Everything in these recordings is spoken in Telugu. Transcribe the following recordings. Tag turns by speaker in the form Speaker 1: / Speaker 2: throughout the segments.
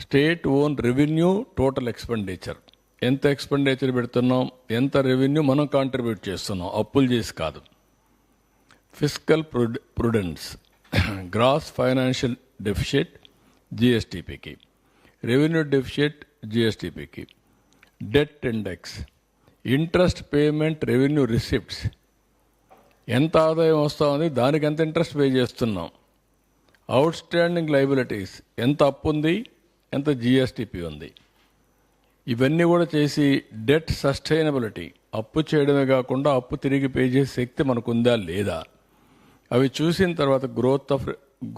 Speaker 1: State own revenue total expenditure. ఎంత ఎక్స్పెండిచర్ పెడుతున్నాం? ఎంత రెవెన్యూ మనం కాంట్రిబ్యూట్ చేస్తున్నాం? అప్పులు చేసి కాదు. Physical prudence. Gross financial deficit జిఎస్టిపికి. Revenue deficit జిఎస్టిపికి. Debt index. Interest payment revenue receipts. ఎంత ఆదాయం వస్తా ఉంది దానికి ఎంత ఇంట్రెస్ట్ పే చేస్తున్నాం? Outstanding liabilities. ఎంత అప్పు ఉంది ఎంత జిఎస్టిపి ఉంది. ఇవన్నీ కూడా చేసి డెట్ సస్టైనబిలిటీ అప్పు చేయడమే కాకుండా అప్పు తిరిగి పే చేసే శక్తి మనకుందా లేదా? అవి చూసిన తర్వాత growth of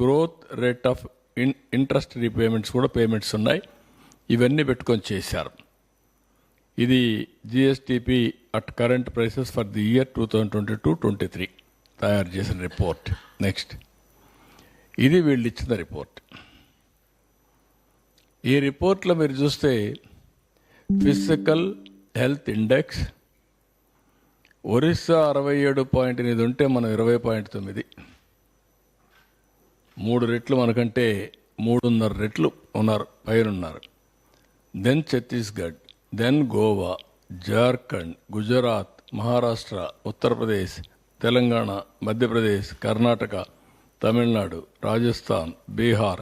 Speaker 1: growth rate of in interest repayments కూడా పేమెంట్స్ ఉన్నాయి. ఇవన్నీ పెట్టుకొని చేశారు. ఇది GSDP at current prices for the year two thousand twenty two twenty three తయారు చేసిన రిపోర్ట్ నెక్స్ట్ ఇది వీళ్ళు ఇచ్చిన రిపోర్ట్ ఈ రిపోర్ట్లో మీరు చూస్తే ఫిజికల్ హెల్త్ ఇండెక్స్ ఒరిస్సా అరవై ఏడు పాయింట్ ఎనిమిది ఉంటే మనం ఇరవై పాయింట్ తొమ్మిది. మూడు రెట్లు మనకంటే మూడున్నర రెట్లు ఉన్నారు పైనున్నారు. Then Chhattisgarh then Goa Jharkhand Gujarat Maharashtra Uttar Pradesh Telangana Madhya Pradesh Karnataka Tamil Nadu Rajasthan Bihar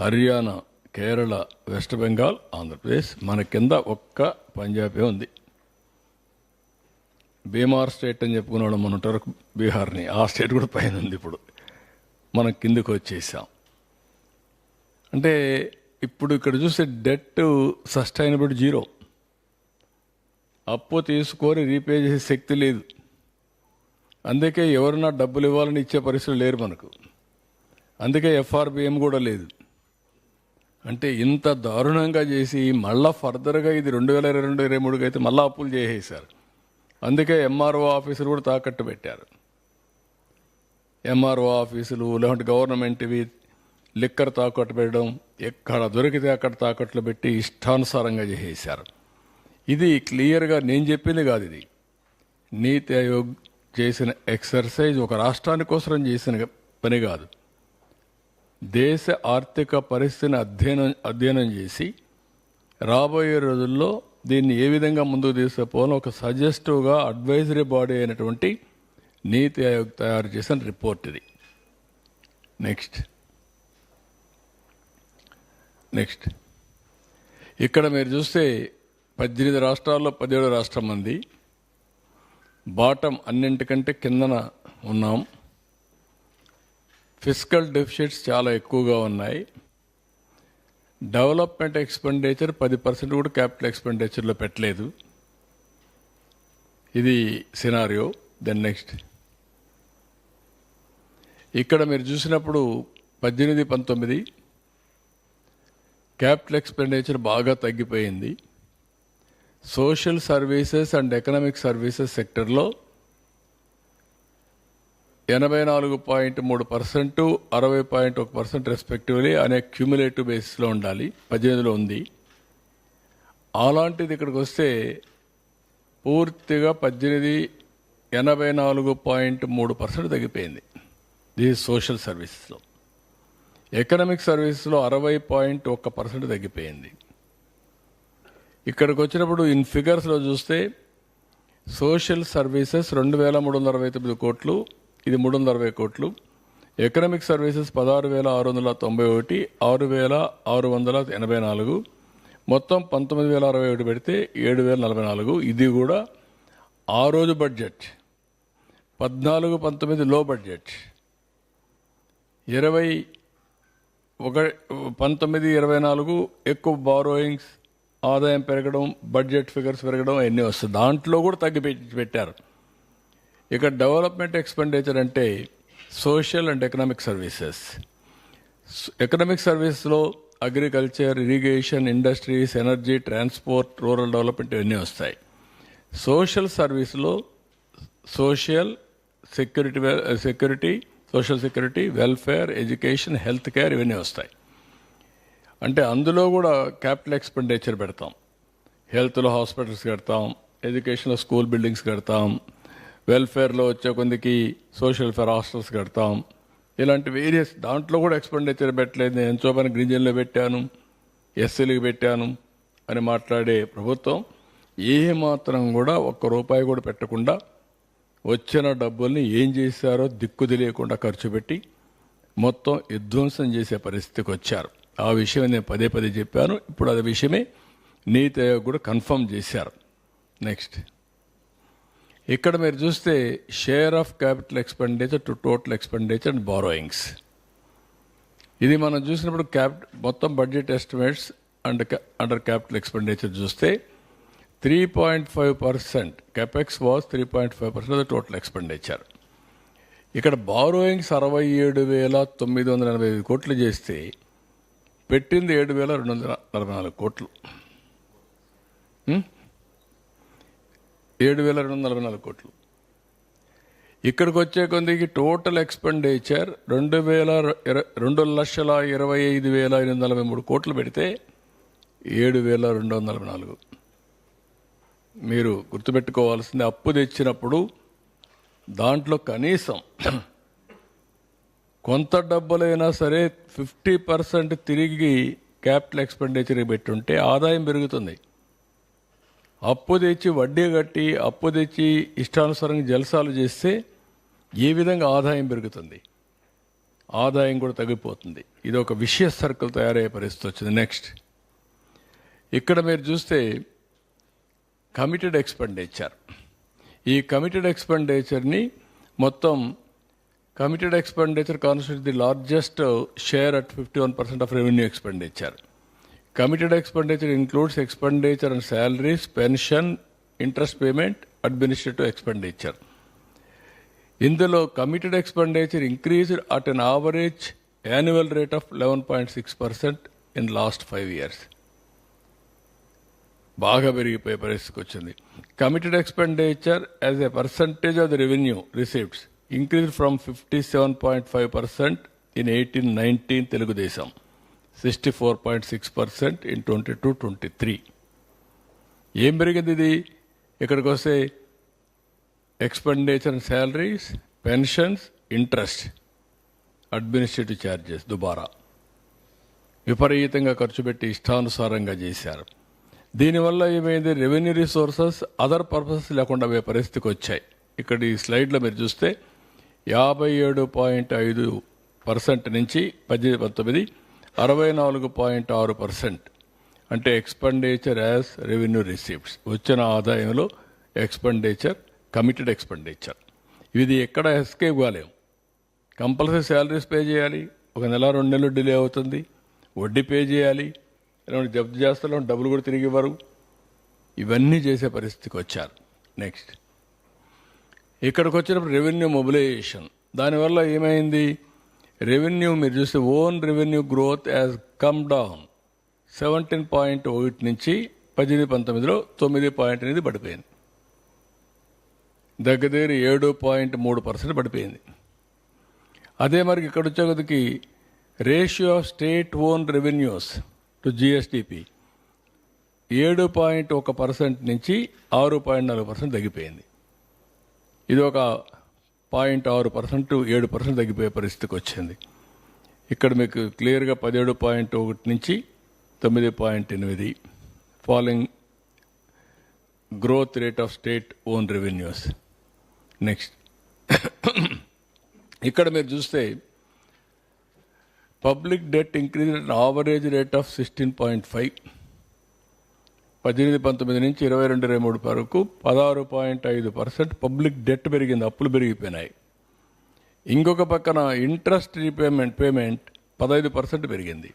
Speaker 1: Haryana Kerala west Bengal Andhra Pradesh మన కింద ఒక్క పంజాబే ఉంది. బీమార్ స్టేట్ అని చెప్పుకున్నాడు మన ఉంటారు బీహార్ని. ఆ స్టేట్ కూడా పైన ఉంది ఇప్పుడు. మనం కిందకు వచ్చేసాం. అంటే ఇప్పుడు ఇక్కడ చూస్తే డెట్ సస్టైనబుల్ జీరో. అప్పు తీసుకొని రీపే చేసే శక్తి లేదు. అందుకే ఎవరన్నా డబ్బులు ఇవ్వాలని ఇచ్చే పరిస్థితులు లేరు మనకు. అందుకే ఎఫ్ఆర్బిఎం కూడా లేదు. అంటే ఇంత దారుణంగా చేసి మళ్ళా ఫర్దర్గా ఇది రెండు వేల ఇరవై రెండు ఇరవై మూడుకి అయితే మళ్ళీ అప్పులు చేసేసారు అందుకే ఎంఆర్ఓ ఆఫీసులు కూడా తాకట్టు పెట్టారు. ఎంఆర్ఓ ఆఫీసులు లేకుంటే గవర్నమెంట్వి లిక్కర్ తాకట్టు పెట్టడం ఎక్కడ దొరికితే అక్కడ తాకట్లు పెట్టి ఇష్టానుసారంగా చేసేసారు ఇది క్లియర్గా నేను చెప్పింది కాదు ఇది. నీతి ఆయోగ్ చేసిన ఎక్సర్సైజ్ ఒక రాష్ట్రానికోసం చేసిన పని కాదు. దేశ ఆర్థిక పరిస్థితిని అధ్యయనం అధ్యయనం చేసి రాబోయే రోజుల్లో దీన్ని ఏ విధంగా ముందుకు తీసుకుపోవాలో ఒక సజెస్టివ్గా అడ్వైజరీ బాడీ అయినటువంటి నీతి ఆయోగ్ తయారు చేసిన రిపోర్ట్ ఇది. నెక్స్ట్. నెక్స్ట్. ఇక్కడ మీరు చూస్తే పద్దెనిమిది రాష్ట్రాల్లో పదిహేడు రాష్ట్రం మంది బాటం అన్నింటికంటే కిందన ఉన్నాం. ఫిజికల్ డెఫిషిట్స్ చాలా ఎక్కువగా ఉన్నాయి. డెవలప్మెంట్ ఎక్స్పెండిచర్ పది పర్సెంట్ కూడా క్యాపిటల్ ఎక్స్పెండిచర్లో పెట్టలేదు. ఇది సినారియో. దెన్ నెక్స్ట్ ఇక్కడ మీరు చూసినప్పుడు పద్దెనిమిది పంతొమ్మిది క్యాపిటల్ ఎక్స్పెండిచర్ బాగా తగ్గిపోయింది. Social services and economic services సెక్టర్లో ఎనభై నాలుగు పాయింట్ మూడు పర్సెంట్ అరవై పాయింట్ ఒక పర్సెంట్ రెస్పెక్టివ్లీ అనే క్యూములేటివ్ బేసిస్లో ఉండాలి. పద్దెనిమిదిలో ఉంది. అలాంటిది ఇక్కడికి వస్తే పూర్తిగా పద్దెనిమిది ఎనభై నాలుగు పాయింట్ మూడు పర్సెంట్ తగ్గిపోయింది. దిస్ సోషల్ సర్వీసెస్లో ఎకనామిక్ సర్వీసెస్లో అరవై పాయింట్ ఒక్క పర్సెంట్ తగ్గిపోయింది. ఇక్కడికి వచ్చినప్పుడు ఇన్ ఫిగర్స్లో చూస్తే సోషల్ సర్వీసెస్ రెండు వేల మూడు వందల అరవై తొమ్మిది కోట్లు ఇది మూడు వందల అరవై కోట్లు. ఎకనామిక్ సర్వీసెస్ పదహారు వేల ఆరు వందల తొంభై ఒకటి ఆరు వేల ఆరు వందల ఎనభై నాలుగు. మొత్తం పంతొమ్మిది వేల అరవై ఒకటి పెడితే ఏడు వేల నలభై నాలుగు. ఇది కూడా ఆ రోజు బడ్జెట్ పద్నాలుగు పంతొమ్మిది లో బడ్జెట్ ఇరవై ఒక పంతొమ్మిది ఇరవై నాలుగు ఎక్కువ బారోయింగ్స్ ఆదాయం పెరగడం బడ్జెట్ ఫిగర్స్ పెరగడం అన్నీ వస్తాయి. దాంట్లో కూడా తగ్గి పెట్టారు. ఇక డెవలప్మెంట్ ఎక్స్పెండిచర్ అంటే social and economic services. Economic సర్వీస్లో agriculture irrigation industries energy transport rural development ఇవన్నీ వస్తాయి. సోషల్ సర్వీస్లో social security security social security welfare education health care ఇవన్నీ వస్తాయి. అంటే అందులో కూడా క్యాపిటల్ ఎక్స్పెండిచర్ పెడతాం. హెల్త్లో హాస్పిటల్స్ కడతాం ఎడ్యుకేషన్లో స్కూల్ బిల్డింగ్స్ కడతాం వెల్ఫేర్లో వచ్చే కొందికి సోషల్ ఫేర్ హాస్టల్స్ కడతాం. ఇలాంటి వేరియస్ దాంట్లో కూడా ఎక్స్పెండిచర్ పెట్టలేదు. నేను ఎంతో పని గిరిజనులో పెట్టాను. ఎస్సీలకు పెట్టాను అని మాట్లాడే ప్రభుత్వం ఏ మాత్రం కూడా ఒక్క రూపాయి కూడా పెట్టకుండా వచ్చిన డబ్బుల్ని ఏం చేశారో దిక్కు తెలియకుండా ఖర్చు పెట్టి మొత్తం విధ్వంసం చేసే పరిస్థితికి వచ్చారు. ఆ విషయం నేను పదే పదే చెప్పాను. ఇప్పుడు అది విషయమే నీతి ఆయోగ్ కూడా కన్ఫర్మ్ చేశారు. నెక్స్ట్ ఇక్కడ మీరు చూస్తే share of capital expenditure to total expenditure and borrowings ఇది మనం చూసినప్పుడు క్యాప్ మొత్తం budget estimates and under capital expenditure చూస్తే three point five percent capex was three point five percent of total expenditure ఇక్కడ బారోయింగ్స్ అరవై ఏడు వేల తొమ్మిది వందల ఎనభై ఐదు కోట్లు చేస్తే పెట్టింది ఏడు వేల రెండు వందల నలభై నాలుగు కోట్లు. ఏడు వేల రెండు వందల నలభై నాలుగు కోట్లు. ఇక్కడికి వచ్చే కొద్దికి టోటల్ ఎక్స్పెండిచర్ రెండు వేల రెండు లక్షల ఇరవై ఐదు వేల ఎనిమిది వందల నలభై మూడు కోట్లు పెడితే ఏడు వేల రెండు వందల నలభై నాలుగు. మీరు గుర్తుపెట్టుకోవాల్సింది అప్పు తెచ్చినప్పుడు దాంట్లో కనీసం కొంత డబ్బులైనా సరే ఫిఫ్టీ పర్సెంట్ తిరిగి క్యాపిటల్ ఎక్స్పెండిచర్ పెట్టుంటే ఆదాయం పెరుగుతుంది. అప్పు తెచ్చి వడ్డీ కట్టి అప్పు తెచ్చి ఇష్టానుసారంగా జలసాలు చేస్తే ఏ విధంగా ఆదాయం పెరుగుతుంది? ఆదాయం కూడా తగ్గిపోతుంది. ఇది ఒక విషయ సర్కిల్ తయారయ్యే పరిస్థితి వచ్చింది. నెక్స్ట్ ఇక్కడ మీరు చూస్తే కమిటెడ్ ఎక్స్పెండిచర్ ఈ కమిటెడ్ ఎక్స్పెండిచర్ని మొత్తం committed expenditure constitute the largest share at fifty one percent of revenue expenditure committed expenditure includes expenditure and salaries pension interest payment administrative expenditure ఇందులో committed expenditure increased at an average annual rate of eleven point six percent in last five years బాగా పెరిగిపోయే పరిస్థితికి వచ్చింది. Committed expenditure as a percentage of the revenue receipts increase from fifty seven point five percent in eighteen nineteen Telugu Desam. Sixty four point six percent in twenty two twenty three ఏం పెరిగింది ఇది? ఇక్కడికి వస్తే expenditure salaries pensions interest administrative charges దుబారా. విపరీతంగా ఖర్చు పెట్టి ఇష్టానుసారంగా చేశారు. దీనివల్ల ఏమైంది? రెవెన్యూ రిసోర్సెస్ అదర్ పర్పసెస్ లేకుండా పోయే పరిస్థితికి వచ్చాయి. ఇక్కడ ఈ స్లైడ్లో మీరు చూస్తే యాభై ఏడు పాయింట్ ఐదు పర్సెంట్ నుంచి పద్దెనిమిది పంతొమ్మిది అరవై నాలుగు పాయింట్ ఆరు పర్సెంట్ అంటే ఎక్స్పెండిచర్ యాజ్ రెవెన్యూ రిసీప్ట్స్ వచ్చిన ఆదాయంలో ఎక్స్పెండిచర్ కమిటెడ్ ఎక్స్పెండిచర్ ఇది ఎక్కడ ఎస్కేప్ కాలేము. కంపల్సరీ శాలరీస్ పే చేయాలి. ఒక నెల రెండు నెలలు డిలే అవుతుంది. వడ్డీ పే చేయాలి. ఇలాంటి జప్తు చేస్తాలో డబ్బులు కూడా తిరిగి ఇవ్వరు. ఇవన్నీ చేసే పరిస్థితికి వచ్చారు. నెక్స్ట్ ఇక్కడికి వచ్చినప్పుడు రెవెన్యూ మొబిలైజేషన్ దానివల్ల ఏమైంది? రెవెన్యూ మీరు చూస్తే own revenue growth as come down seventeen point ఒకటి నుంచి పద్దెనిమిది పంతొమ్మిదిలో తొమ్మిది పాయింట్ ఎనిమిది పడిపోయింది. దగ్గర దగ్గర ఏడు పాయింట్ మూడు పర్సెంట్ పడిపోయింది. అదే మరి ఇక్కడ వచ్చేకొద్దికి ratio of state own revenues to GSDP ఏడు పాయింట్ ఒక పర్సెంట్ నుంచి ఆరు పాయింట్ నాలుగు పర్సెంట్ తగ్గిపోయింది. ఇది ఒక పాయింట్ ఆరు పర్సెంట్ ఏడు పర్సెంట్ తగ్గిపోయే పరిస్థితికి వచ్చింది. ఇక్కడ మీకు క్లియర్గా పదిహేడు పాయింట్ ఒకటి నుంచి తొమ్మిది పాయింట్ ఎనిమిది following growth rate of state own revenues next ఇక్కడ మీరు చూస్తే public debt increase average rate of sixteen point five పద్దెనిమిది పంతొమ్మిది నుంచి ఇరవై రెండు ఇరవై మూడు వరకు పదహారు పాయింట్ ఐదు పర్సెంట్ పబ్లిక్ డెట్ పెరిగింది. అప్పులు పెరిగిపోయినాయి. ఇంకొక పక్కన ఇంట్రెస్ట్ రీపేమెంట్ పేమెంట్ పదహైదు పర్సెంట్ పెరిగింది.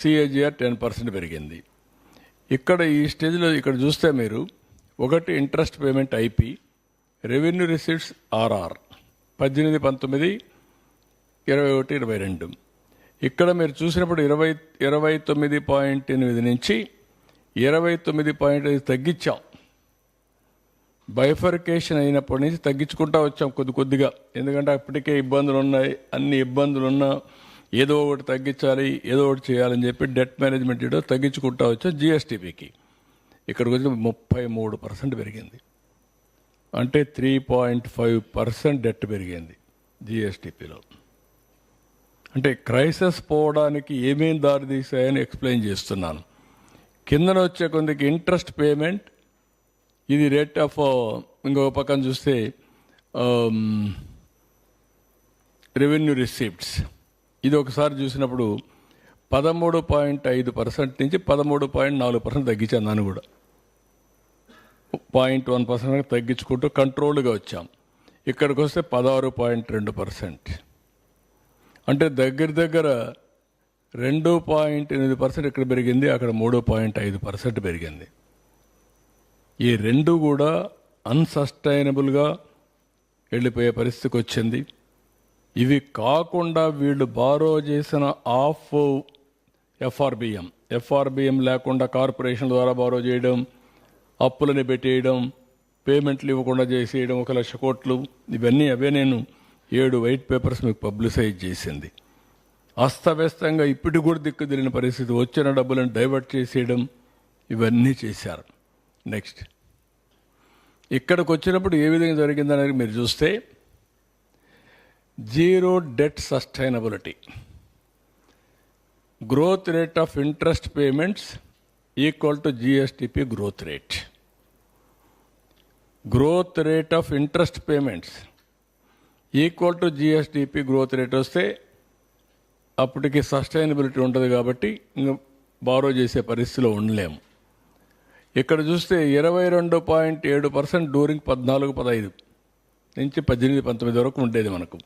Speaker 1: సిఏజిఆర్ టెన్ పర్సెంట్ పెరిగింది. ఇక్కడ ఈ స్టేజ్లో ఇక్కడ చూస్తే మీరు ఒకటి interest payment IP revenue receipts RR పద్దెనిమిది పంతొమ్మిది ఇరవై ఒకటి ఇరవై రెండు. ఇక్కడ మీరు చూసినప్పుడు ఇరవై ఇరవై తొమ్మిది పాయింట్ ఎనిమిది నుంచి ఇరవై తొమ్మిది పాయింట్ ఐదు తగ్గించాం. బైఫర్కేషన్ అయినప్పటి నుంచి తగ్గించుకుంటా వచ్చాం కొద్ది కొద్దిగా. ఎందుకంటే అప్పటికే ఇబ్బందులు ఉన్నాయి అన్ని ఇబ్బందులు ఉన్నా ఏదో ఒకటి తగ్గించాలి ఏదో ఒకటి చేయాలని చెప్పి డెట్ మేనేజ్మెంట్ ఏదో తగ్గించుకుంటా వచ్చాం జిఎస్టీపీకి ఇక్కడికి వచ్చి ముప్పై మూడు పర్సెంట్ పెరిగింది. అంటే three point five percent debt పెరిగింది జిఎస్టీపీలో అంటే క్రైసిస్ పోవడానికి ఏమేం దారి తీసాయని ఎక్స్ప్లెయిన్ చేస్తున్నాను. కిందన వచ్చే కొందికి ఇంట్రెస్ట్ పేమెంట్. ఇది రేట్ ఆఫ్ ఇంకొక పక్కన చూస్తే రెవెన్యూ రిసీప్ట్స్. ఇది ఒకసారి చూసినప్పుడు పదమూడు పాయింట్ ఐదు పర్సెంట్ నుంచి పదమూడు పాయింట్ నాలుగు పర్సెంట్ తగ్గించాను నన్ను కూడా. పాయింట్ వన్ పర్సెంట్ తగ్గించుకుంటూ కంట్రోల్గా వచ్చాం. ఇక్కడికి వస్తే పదహారు పాయింట్ రెండు పర్సెంట్. అంటే దగ్గర దగ్గర రెండు పాయింట్ ఎనిమిది పర్సెంట్ ఇక్కడ పెరిగింది? అక్కడ మూడు పాయింట్ ఐదు పర్సెంట్ పెరిగింది. ఈ రెండు కూడా అన్సస్టైనబుల్గా వెళ్ళిపోయే పరిస్థితికి వచ్చింది. ఇవి కాకుండా వీళ్ళు బారో చేసిన ఆఫ్ ఎఫ్ఆర్బిఎం. ఎఫ్ఆర్బిఎం లేకుండా కార్పొరేషన్ ద్వారా బారో చేయడం అప్పులని పెట్టేయడం పేమెంట్లు ఇవ్వకుండా చేసేయడం ఒక లక్ష కోట్లు. ఇవన్నీ అవే నేను ఏడు వైట్ పేపర్స్ మీకు పబ్లిసైజ్ చేసింది. అస్తవ్యస్తంగా ఇప్పటికి కూడా దిక్కు పరిస్థితి. వచ్చిన డబ్బులను డైవర్ట్ చేసేయడం ఇవన్నీ చేశారు. నెక్స్ట్ ఇక్కడికి వచ్చినప్పుడు ఏ విధంగా జరిగిందనేది మీరు చూస్తే zero debt sustainability. Growth rate of interest payments equal to GSTP growth rate. Growth rate of interest payments equal to GSTP growth rate వస్తే అప్పటికి సస్టైనబిలిటీ ఉంటుంది కాబట్టి ఇంకా బారో చేసే పరిస్థితిలో ఉండలేము. ఇక్కడ చూస్తే ఇరవై రెండు పాయింట్ ఏడు పర్సెంట్ డూరింగ్ పద్నాలుగు పదహైదు నుంచి పద్దెనిమిది పంతొమ్మిది వరకు ఉండేది మనకు.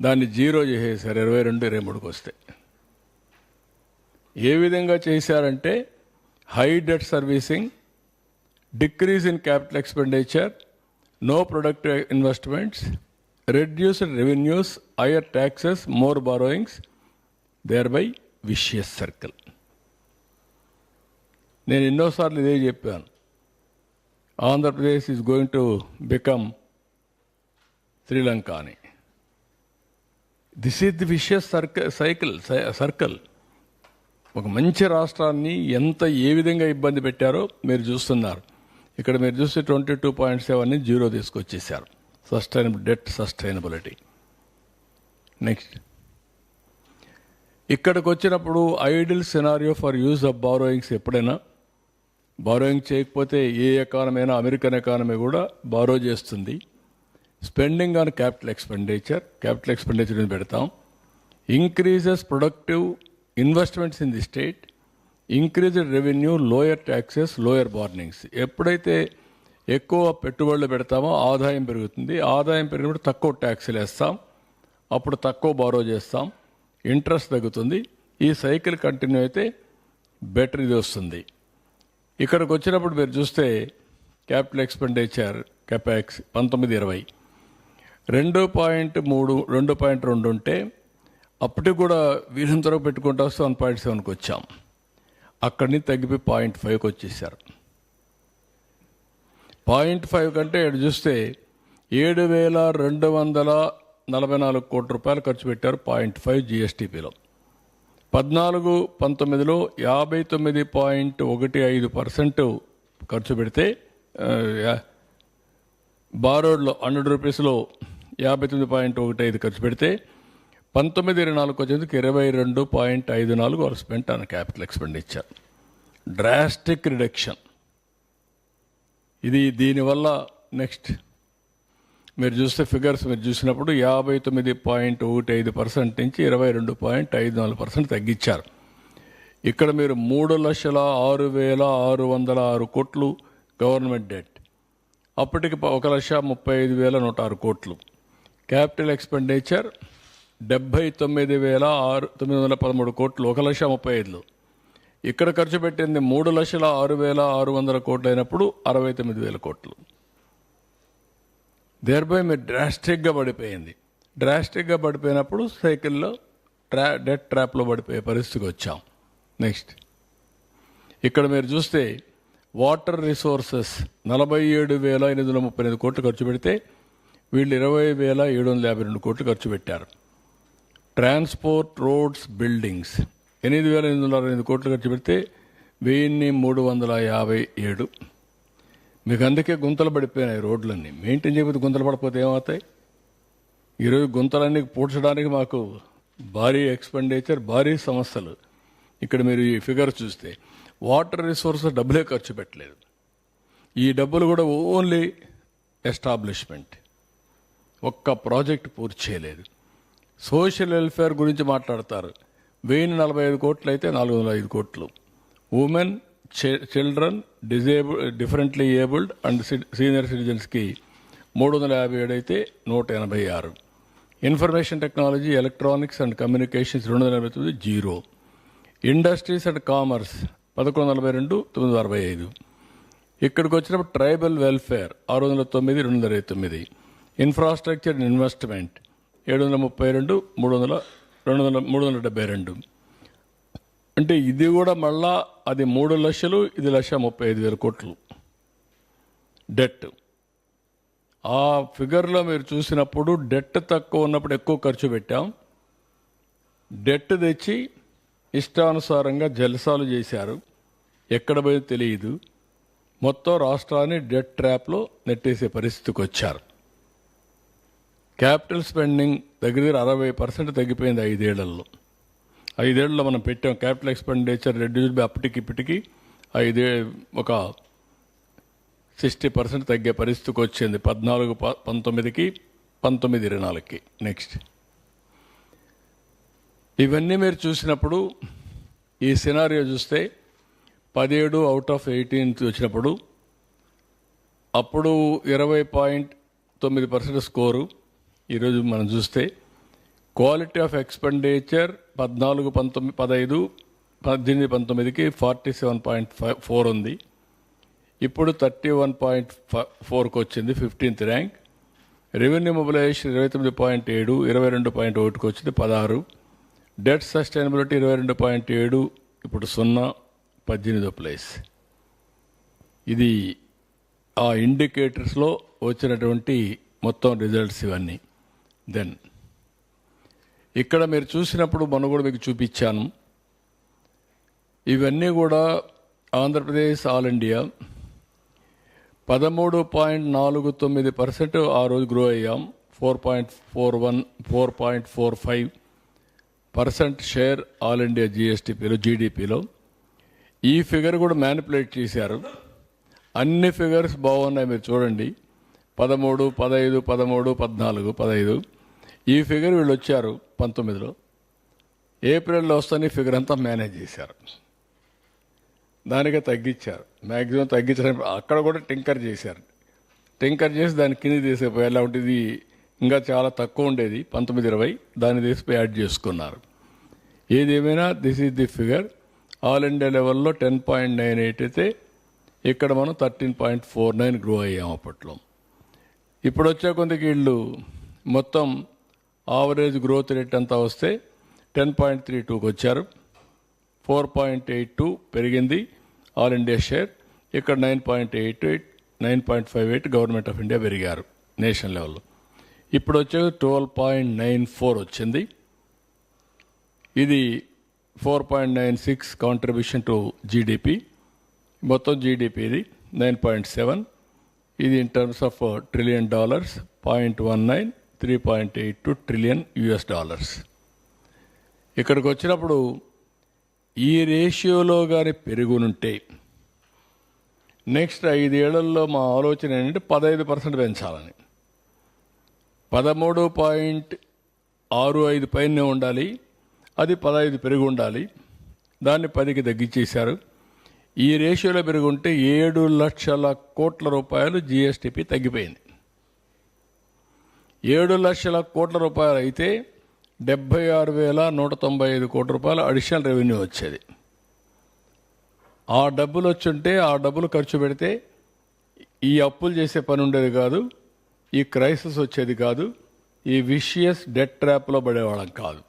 Speaker 1: దాన్ని జీరో చేసేసారు ఇరవై రెండు ఇరవై మూడుకి వస్తే. ఏ విధంగా చేశారంటే high debt servicing decrease in capital expenditure no productive investments reduced revenues higher taxes more borrowings thereby vicious circle నేను ఎన్నోసార్లు ఇదే చెప్పాను. Andhra Pradesh is going to become Sri Lanka అని this is the vicious circle cycle circle ఒక మంచి రాష్ట్రాన్ని ఎంత ఏ విధంగా ఇబ్బంది పెట్టారో మీరు చూస్తున్నారు. ఇక్కడ మీరు చూస్తే ట్వంటీ టూ పాయింట్ సెవెన్ని జీరో తీసుకొచ్చేసారు సస్టైనబుల్ డెట్ సస్టైనబిలిటీ నెక్స్ట్ ఇక్కడికి వచ్చినప్పుడు ideal scenario for use of borrowings ఎప్పుడైనా? బారోయింగ్ చేయకపోతే ఏ ఎకానమీ అయినా అమెరికన్ ఎకానమీ కూడా బారో చేస్తుంది. Spending on capital expenditure capital expenditure పెడతాం. Increases productive investments in the state increased revenue lower taxes lower borrowings. ఎప్పుడైతే ఎక్కువ పెట్టుబడులు పెడతామో ఆదాయం పెరుగుతుంది. ఆదాయం పెరిగినప్పుడు తక్కువ ట్యాక్స్లు వేస్తాం. అప్పుడు తక్కువ బారో చేస్తాం. ఇంట్రెస్ట్ తగ్గుతుంది. ఈ సైకిల్ కంటిన్యూ అయితే బెటర్ ఇది వస్తుంది. ఇక్కడికి వచ్చినప్పుడు మీరు చూస్తే క్యాపిటల్ ఎక్స్పెండిచర్ కెపాక్స్ పంతొమ్మిది ఇరవై. రెండు పాయింట్ మూడు రెండు పాయింట్ రెండు ఉంటే అప్పటికి కూడా వీరంత పెట్టుకుంటా పెట్టుకుంటూ వస్తే వన్ పాయింట్ సెవెన్కి వచ్చాం. అక్కడి నుంచి తగ్గిపోయి పాయింట్ ఫైవ్కి వచ్చేసారు పాయింట్ ఫైవ్ కంటే ఇక్కడ చూస్తే ఏడు వేల రెండు వందల నలభై నాలుగు కోట్ల రూపాయలు ఖర్చు పెట్టారు పాయింట్ ఫైవ్ జీఎస్టీపీలో. పద్నాలుగు పంతొమ్మిదిలో యాభై తొమ్మిది పాయింట్ ఒకటి ఐదు పర్సెంట్ ఖర్చు పెడితే బారోడ్లో హండ్రెడ్ రూపీస్లో యాభై తొమ్మిది పాయింట్ ఒకటి ఐదు ఖర్చు పెడితే పంతొమ్మిది ఇరవై నాలుగు వచ్చేందుకు ఇరవై రెండు పాయింట్ ఐదు నాలుగు were spent on capital expenditure. Drastic reduction. ఇది దీనివల్ల నెక్స్ట్ మీరు చూస్తే ఫిగర్స్ మీరు చూసినప్పుడు యాభై తొమ్మిది పాయింట్ ఒకటి ఐదు పర్సెంట్ నుంచి ఇరవై రెండు పాయింట్ ఐదు నాలుగు పర్సెంట్ తగ్గించారు. ఇక్కడ మీరు మూడు లక్షల ఆరు వేల ఆరు వందల ఆరు కోట్లు గవర్నమెంట్ డెట్. అప్పటికి ఒక లక్ష ముప్పై ఐదు వేల నూట ఆరు కోట్లు. క్యాపిటల్ ఎక్స్పెండిచర్ డెబ్బై తొమ్మిది వేల ఆరు తొమ్మిది వందల పదమూడు కోట్లు ఒక లక్ష ముప్పై ఐదులో ఇక్కడ ఖర్చు పెట్టింది మూడు లక్షల ఆరు వేల ఆరు వందల కోట్లు అయినప్పుడు అరవై తొమ్మిది వేల కోట్లు. దేర్బై మీరు డ్రాస్టిక్గా పడిపోయింది. డ్రాస్టిక్గా పడిపోయినప్పుడు సైకిల్లో ట్రా డెడ్ ట్రాప్లో పడిపోయే పరిస్థితికి వచ్చాం. నెక్స్ట్ ఇక్కడ మీరు చూస్తే వాటర్ రిసోర్సెస్ నలభై ఏడు వేల ఎనిమిది వందల ముప్పై ఎనిమిది కోట్లు ఖర్చు పెడితే వీళ్ళు ఇరవై వేల ఏడు వందల యాభై రెండు కోట్లు ఖర్చు పెట్టారు. ట్రాన్స్పోర్ట్ రోడ్స్ బిల్డింగ్స్ ఎనిమిది వేల ఎనిమిది వందల అరవై ఎనిమిది కోట్లు ఖర్చు పెడితే వెయ్యిన్ని మూడు వందల యాభై ఏడు. మీకు అందుకే గుంతలు పడిపోయినాయి రోడ్లన్నీ. మెయింటైన్ చేయకపోతే గుంతలు పడిపోతే ఏమవుతాయి? ఈరోజు గుంతలన్నీ పూడ్చడానికి మాకు భారీ ఎక్స్పెండిచర్ భారీ సమస్యలు. ఇక్కడ మీరు ఈ ఫిగర్ చూస్తే వాటర్ రిసోర్స్ డబ్బులే ఖర్చు పెట్టలేదు. ఈ డబ్బులు కూడా ఓన్లీ ఎస్టాబ్లిష్మెంట్. ఒక్క ప్రాజెక్ట్ పూర్తి చేయలేదు. సోషల్ వెల్ఫేర్ గురించి మాట్లాడతారు. వెయ్యి నలభై ఐదు కోట్లు అయితే నాలుగు వందల ఐదు కోట్లు. Women children disable differently abled and senior సిటిజన్స్కి మూడు వందల యాభై ఏడు అయితే నూట ఎనభై ఆరు. Information technology electronics and communications రెండు వందల ఎనభై తొమ్మిది జీరో. ఇండస్ట్రీస్ అండ్ కామర్స్ పదకొండు నలభై రెండు తొమ్మిది వందల అరవై ఐదు. ఇక్కడికి వచ్చినప్పుడు ట్రైబల్ వెల్ఫేర్ ఆరు వందల తొమ్మిది రెండు వందల ఇరవై తొమ్మిది. ఇన్ఫ్రాస్ట్రక్చర్ అండ్ ఇన్వెస్ట్మెంట్ ఏడు వందల ముప్పై రెండు మూడు వందల రెండు వందల మూడు వందల డెబ్బై రెండు. అంటే ఇది కూడా మళ్ళా అది మూడు లక్షలు ఇది లక్ష ముప్పై ఐదు వేల కోట్లు. డెట్. ఆ ఫిగర్లో మీరు చూసినప్పుడు డెట్ తక్కువ ఉన్నప్పుడు ఎక్కువ ఖర్చు పెట్టాం. డెట్ తెచ్చి ఇష్టానుసారంగా జలసాలు చేశారు. ఎక్కడ పోయి తెలియదు. మొత్తం రాష్ట్రాన్ని డెట్ ట్రాప్లో నెట్టేసే పరిస్థితికి వచ్చారు. క్యాపిటల్ స్పెండింగ్ దగ్గర దగ్గర అరవై పర్సెంట్ తగ్గిపోయింది ఐదేళ్ళలో. ఐదేళ్ళలో మనం పెట్టాం క్యాపిటల్ ఎక్స్పెండిచర్ రెడ్యూస్డ్ బై అప్పటికి ఇప్పటికి ఐదే ఒక సిక్స్టీ పర్సెంట్ తగ్గే పరిస్థితికి వచ్చింది. పద్నాలుగు ప- పంతొమ్మిదికి పంతొమ్మిది ఇరవై నాలుగుకి నెక్స్ట్ ఇవన్నీ మీరు చూసినప్పుడు ఈ సినారియో చూస్తే పదిహేడు అవుట్ ఆఫ్ ఎయిటీన్ వచ్చినప్పుడు అప్పుడు ఇరవై పాయింట్ తొమ్మిది పర్సెంట్ స్కోరు ఈరోజు మనం చూస్తే క్వాలిటీ ఆఫ్ ఎక్స్పెండిచర్ పద్నాలుగు పంతొమ్మిది పదహైదు పద్దెనిమిది పంతొమ్మిదికి forty seven point five four ఉంది. ఇప్పుడు థర్టీ వన్ పాయింట్ ఫోర్కి వచ్చింది ఫిఫ్టీన్త్ ర్యాంక్. రెవెన్యూ మొబిలైజేషన్ ఇరవై తొమ్మిది పాయింట్ ఏడు ఇరవై రెండు పాయింట్ ఒకటికి వచ్చింది పదహారు. డెట్ సస్టైనబిలిటీ ఇరవై రెండు పాయింట్ ఏడు ఇప్పుడు సున్నా పద్దెనిమిదో ప్లేస్. ఇది ఆ ఇండికేటర్స్లో వచ్చినటువంటి మొత్తం రిజల్ట్స్ ఇవన్నీ. దెన్ ఇక్కడ మీరు చూసినప్పుడు మొన్న కూడా మీకు చూపించాను. ఇవన్నీ కూడా ఆంధ్రప్రదేశ్ ఆల్ ఇండియా. పదమూడు పాయింట్ నాలుగు తొమ్మిది పర్సెంట్ ఆ రోజు గ్రో అయ్యాం. Four point four one four point four five percent share all India జిఎస్టిపిలో జీడిపిలో ఈ ఫిగర్ కూడా మ్యానిపులేట్ చేశారు. అన్ని ఫిగర్స్ బాగున్నాయి మీరు చూడండి. పదమూడు పదహైదు పదమూడు పద్నాలుగు పదహైదు. ఈ ఫిగర్ వీళ్ళు వచ్చారు పంతొమ్మిదిలో. ఏప్రిల్లో వస్తాను ఈ ఫిగర్ అంతా మేనేజ్ చేశారు. దానికే తగ్గించారు. మ్యాక్సిమం తగ్గించడం అక్కడ కూడా టింకర్ చేశారు. టింకర్ చేసి దాన్ని కింద తీసేపోయి ఎలా ఉంటుంది? ఇంకా చాలా తక్కువ ఉండేది పంతొమ్మిది ఇరవై. దాన్ని తీసిపోయి యాడ్ చేసుకున్నారు. ఏదేమైనా this is the figure all India లెవెల్లో టెన్ పాయింట్ నైన్ ఎయిట్ అయితే ఇక్కడ మనం thirteen point four nine grow అయ్యాం అప్పట్లో. ఇప్పుడు వచ్చే కొద్దికి వీళ్ళు మొత్తం ఆవరేజ్ గ్రోత్ రేట్ అంతా వస్తే టెన్ పాయింట్ త్రీ టూకి వచ్చారు. ఫోర్ పాయింట్ ఎయిట్ టూ పెరిగింది. ఆల్ ఇండియా షేర్ ఇక్కడ nine point eight eight nine point five eight government of India పెరిగారు నేషనల్ లెవెల్లో ఇప్పుడు వచ్చే ట్వెల్వ్ పాయింట్ నైన్ ఫోర్ వచ్చింది. ఇది four point nine six contribution to GDP మొత్తం జీడిపి ఇది నైన్ పాయింట్ సెవెన్ ఇది in terms of trillion dollars point one nine three point eight two trillion US dollars ఇక్కడికి వచ్చినప్పుడు ఈ రేషియోలో కానీ పెరుగునుంటే నెక్స్ట్ ఐదేళ్ళలో మా ఆలోచన ఏంటంటే పదహైదు పర్సెంట్ పెంచాలని. పదమూడు పాయింట్ ఆరు ఐదు పైనే ఉండాలి. అది పదహైదు పెరిగి ఉండాలి దాన్ని పదికి తగ్గించేశారు. ఈ రేషియోలో పెరుగుంటే ఏడు లక్షల కోట్ల రూపాయలు జిఎస్టిపి తగ్గిపోయింది. ఏడు లక్షల కోట్ల రూపాయలు అయితే డెబ్బై ఆరు వేల నూట తొంభై ఐదు కోట్ల రూపాయలు అడిషనల్ రెవెన్యూ వచ్చేది. ఆ డబ్బులు వచ్చుంటే ఆ డబ్బులు ఖర్చు పెడితే ఈ అప్పులు చేసే పని ఉండేది కాదు ఈ క్రైసిస్ వచ్చేది కాదు ఈ విషియస్ డెట్ ట్రాప్లో పడేవాళ్ళం కాదు.